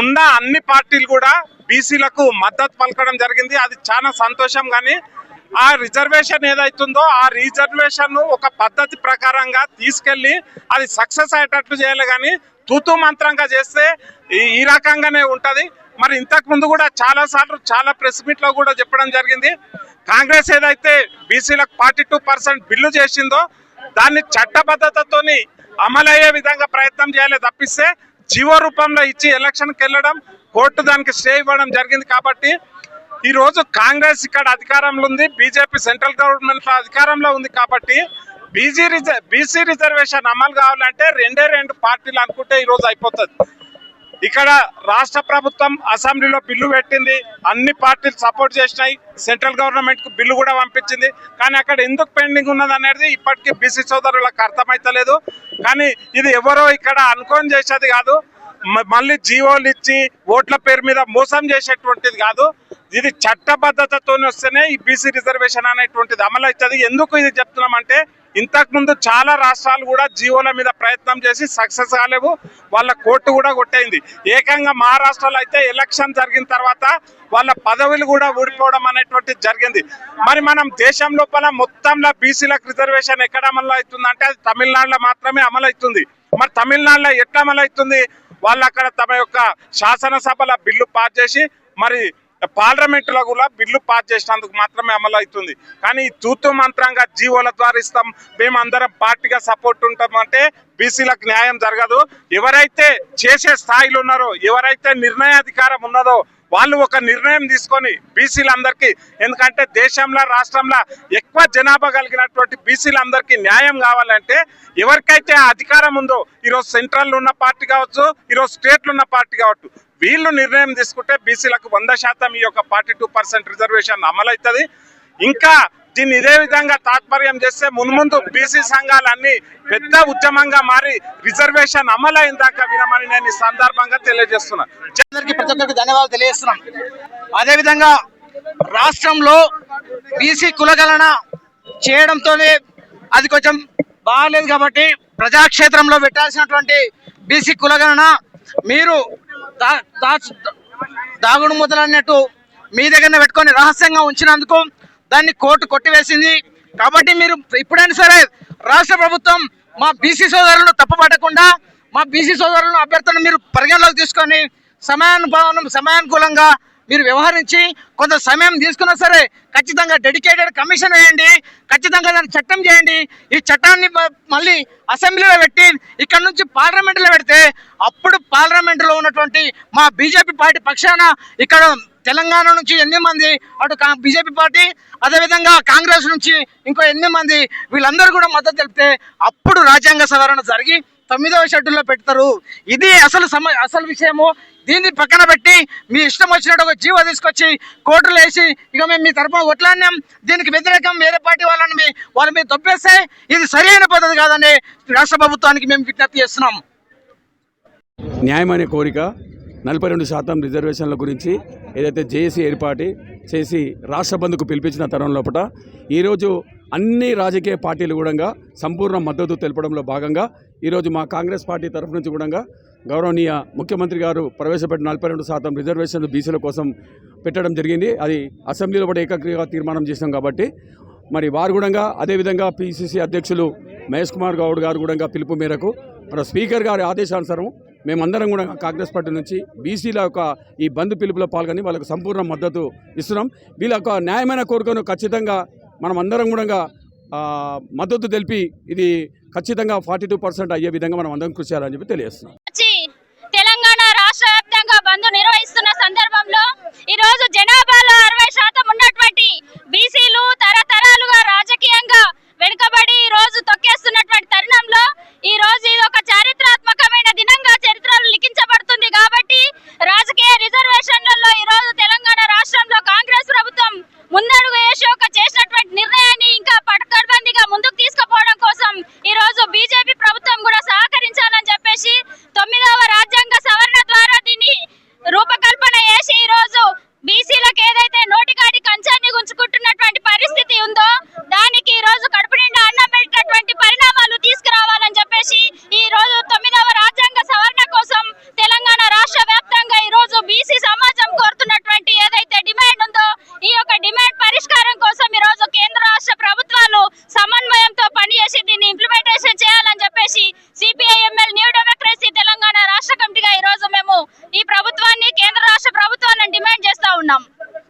ఉన్న అన్ని పార్టీలు కూడా బీసీలకు మద్దతు పలకడం జరిగింది. అది చాలా సంతోషం కానీ ఆ రిజర్వేషన్ ఏదైతుందో ఆ రిజర్వేషన్ ఒక పద్ధతి ప్రకారంగా తీసుకెళ్ళి అది సక్సెస్ అయ్యేటట్టు చేయాలి కానీ తూతూ మంత్రంగా చేస్తే ఈ- రకంగానే ఉంటుంది. మరి ఇంతకు ముందు కూడా చాలా సార్లు చాలా ప్రెస్ మీట్లో కూడా చెప్పడం జరిగింది. కాంగ్రెస్ ఏదైతే బీసీలకు ఫార్టీ టూ పర్సెంట్ బిల్లు చేసిందో దాన్ని చట్టబద్ధతతోని అమలయ్యే విధంగా ప్రయత్నం చేయాలి తప్పిస్తే జీవో రూపంలో ఇచ్చి ఎలక్షన్కి వెళ్ళడం కోర్టు దానికి స్టే ఇవ్వడం జరిగింది కాబట్టి ఈ రోజు కాంగ్రెస్ ఇక్కడ అధికారంలో ఉంది బీజేపీ సెంట్రల్ గవర్నమెంట్లో అధికారంలో ఉంది కాబట్టి బీజీ రిజర్ బీసీ రిజర్వేషన్ అమలు కావాలంటే రెండే రెండు పార్టీలు అనుకుంటే ఈరోజు అయిపోతుంది. ఇక్కడ రాష్ట్ర ప్రభుత్వం అసెంబ్లీలో బిల్లు పెట్టింది. అన్ని పార్టీలు సపోర్ట్ చేసినాయి. సెంట్రల్ గవర్నమెంట్కు బిల్లు కూడా పంపించింది. కానీ అక్కడ ఎందుకు పెండింగ్ ఉన్నది అనేది ఇప్పటికీ బీసీ సోదరులకు అర్థమైతలేదు. కానీ ఇది ఎవరో ఇక్కడ అనుకోని చేసేది కాదు. మళ్ళీ జీవోలు ఇచ్చి ఓట్ల పేరు మీద మోసం చేసేటువంటిది కాదు. ఇది చట్టబద్ధతతో వస్తేనే ఈ బీసీ రిజర్వేషన్ అనేటువంటిది అమలు అవుతుంది ఎందుకు ఇది చెప్తున్నామంటే ఇంతకు ముందు చాలా రాష్ట్రాలు కూడా జీవోల మీద ప్రయత్నం చేసి సక్సెస్ కాలేవు. వాళ్ళ కోర్టు కూడా కొట్టేయింది ఏకంగా మహారాష్ట్రలో అయితే ఎలక్షన్ జరిగిన తర్వాత వాళ్ళ పదవులు కూడా ఊడిపోవడం అనేటువంటిది జరిగింది. మరి మనం దేశం లోపల మొత్తంలో బీసీలకు రిజర్వేషన్ ఎక్కడ అమలు అవుతుందంటే అది తమిళనాడులో మాత్రమే అమలు అవుతుంది. మరి తమిళనాడులో ఎట్లా అమలు అవుతుంది? వాళ్ళు అక్కడ తమ యొక్క శాసనసభల బిల్లు పాస్ చేసి మరి పార్లమెంట్లో కూడా బిల్లు పాస్ చేసినందుకు మాత్రమే అమలు అవుతుంది. కానీ తూతు మంత్రంగా జీవోల ద్వారా ఇస్తాం మేము అందరం పార్టీగా సపోర్ట్ ఉంటాం అంటే బీసీలకు న్యాయం జరగదు. ఎవరైతే చేసే స్థాయిలో ఉన్నారో ఎవరైతే నిర్ణయాధికారం ఉన్నదో వాళ్ళు ఒక నిర్ణయం తీసుకొని బీసీలందరికీ ఎందుకంటే దేశంలో రాష్ట్రంలో ఎక్కువ జనాభా కలిగినటువంటి బీసీలందరికీ న్యాయం కావాలంటే ఎవరికైతే అధికారం ఉందో ఈరోజు సెంట్రల్ ఉన్న పార్టీ కావచ్చు ఈరోజు స్టేట్లు ఉన్న పార్టీ కావచ్చు వీళ్ళు నిర్ణయం తీసుకుంటే బీసీలకు వంద శాతం ఈ యొక్క ఫార్టీ టూ పర్సెంట్ రిజర్వేషన్ అమలవుతుంది. ఇంకా దీన్ని ఇదే విధంగా తాత్పర్యం చేస్తే మున్ముందు బీసీ సంఘాలన్నీ పెద్ద ఉద్యమంగా మారి రిజర్వేషన్ అమలైన దాకా వినమని నేను ఈ సందర్భంగా తెలియజేస్తున్నాను అందరికీ ప్రతి ఒక్కరికి ధన్యవాదాలు తెలియజేస్తున్నాం. అదేవిధంగా రాష్ట్రంలో బీసీ కులగణన చేయడంతోనే అది కొంచెం బాగాలేదు కాబట్టి ప్రజాక్షేత్రంలో పెట్టాల్సినటువంటి బీసీ కులగణన మీరు దాగుడు ముద్దలు దాగుడు మీ దగ్గరనే పెట్టుకొని రహస్యంగా ఉంచినందుకు దాన్ని కోర్టు కొట్టివేసింది. కాబట్టి మీరు ఇప్పుడైనా సరే రాష్ట్ర ప్రభుత్వం మా బీసీ సోదరులను తప్పుపట్టకుండా మా బీసీ సోదరులను అభ్యర్థులను మీరు పరిగణలోకి తీసుకొని సమయానుభావం సమయానుకూలంగా మీరు వ్యవహరించి కొంత సమయం తీసుకున్నా సరే ఖచ్చితంగా డెడికేటెడ్ కమిషన్ వేయండి. ఖచ్చితంగా దాన్ని చట్టం చేయండి. ఈ చట్టాన్ని మళ్ళీ అసెంబ్లీలో పెట్టి ఇక్కడ నుంచి పార్లమెంట్లో పెడితే అప్పుడు పార్లమెంటులో ఉన్నటువంటి మా బీజేపీ పార్టీ పక్షాన ఇక్కడ తెలంగాణ నుంచి ఎన్ని మంది అటు కా- బీజేపీ పార్టీ అదేవిధంగా కాంగ్రెస్ నుంచి ఇంకో ఎన్ని మంది వీళ్ళందరూ కూడా మద్దతు తెలిపితే అప్పుడు రాజ్యాంగ సవరణ జరిగి తొమ్మిదవ షెడ్యూల్లో పెడతారు. ఇది అసలు సమ అసలు విషయము. దీన్ని పక్కన పెట్టి మీ ఇష్టం వచ్చినట్టు ఒక జీవో తీసుకొచ్చి కోర్టులు వేసి ఇక మేము మీ తరఫున కొట్లాడినాం. దీనికి వ్యతిరేకం వేరే పార్టీ వాళ్ళని మీ వాళ్ళ మీద తప్పేస్తే ఇది సరైన పద్ధతి కాదని రాష్ట్ర ప్రభుత్వానికి మేము విజ్ఞప్తి చేస్తున్నాం. న్యాయమనే కోరిక నలభై రెండు శాతం రిజర్వేషన్ల గురించి ఏదైతే జేఏసీ ఏర్పాటు చేసి రాష్ట్ర బంధుకు పిలిపించిన తరం లోపల ఈరోజు అన్ని రాజకీయ పార్టీలు కూడా సంపూర్ణ మద్దతు తెలపడంలో భాగంగా ఈరోజు మా కాంగ్రెస్ పార్టీ తరఫు నుంచి కూడా గౌరవనీయ ముఖ్యమంత్రి గారు ప్రవేశపెట్టిన నలభై రెండు శాతం రిజర్వేషన్ బీసీల కోసం పెట్టడం జరిగింది. అది అసెంబ్లీలో కూడా ఏకగ్రీగా తీర్మానం చేసినాం కాబట్టి మరి వారు కూడా అదేవిధంగా పిసిసి అధ్యక్షులు మహేష్ కుమార్ గౌడ్ గారు కూడా పిలుపు మేరకు మన స్పీకర్ గారి ఆదేశానుసారం మేమందరం కూడా కాంగ్రెస్ పార్టీ నుంచి బీసీల యొక్క ఈ బంద్ పిలుపులో పాల్గొని వాళ్ళకు సంపూర్ణ మద్దతు ఇస్తున్నాం. వీళ్ళ యొక్క న్యాయమైన కోరికను ఖచ్చితంగా మనం అందరం కూడా మద్దతు తెలిపి ఇది ఖచ్చితంగా ఫార్టీ టూ పర్సెంట్ అయ్యే విధంగా మనం అందరం కృషి చేయాలని చెప్పి తెలియజేస్తున్నాం. తెలంగాణ రాష్ట్ర వ్యాప్తంగా బంద్ నిర్వహిస్తున్న సందర్భంలో ఈ రోజు జనాభాలో అరవై శాతం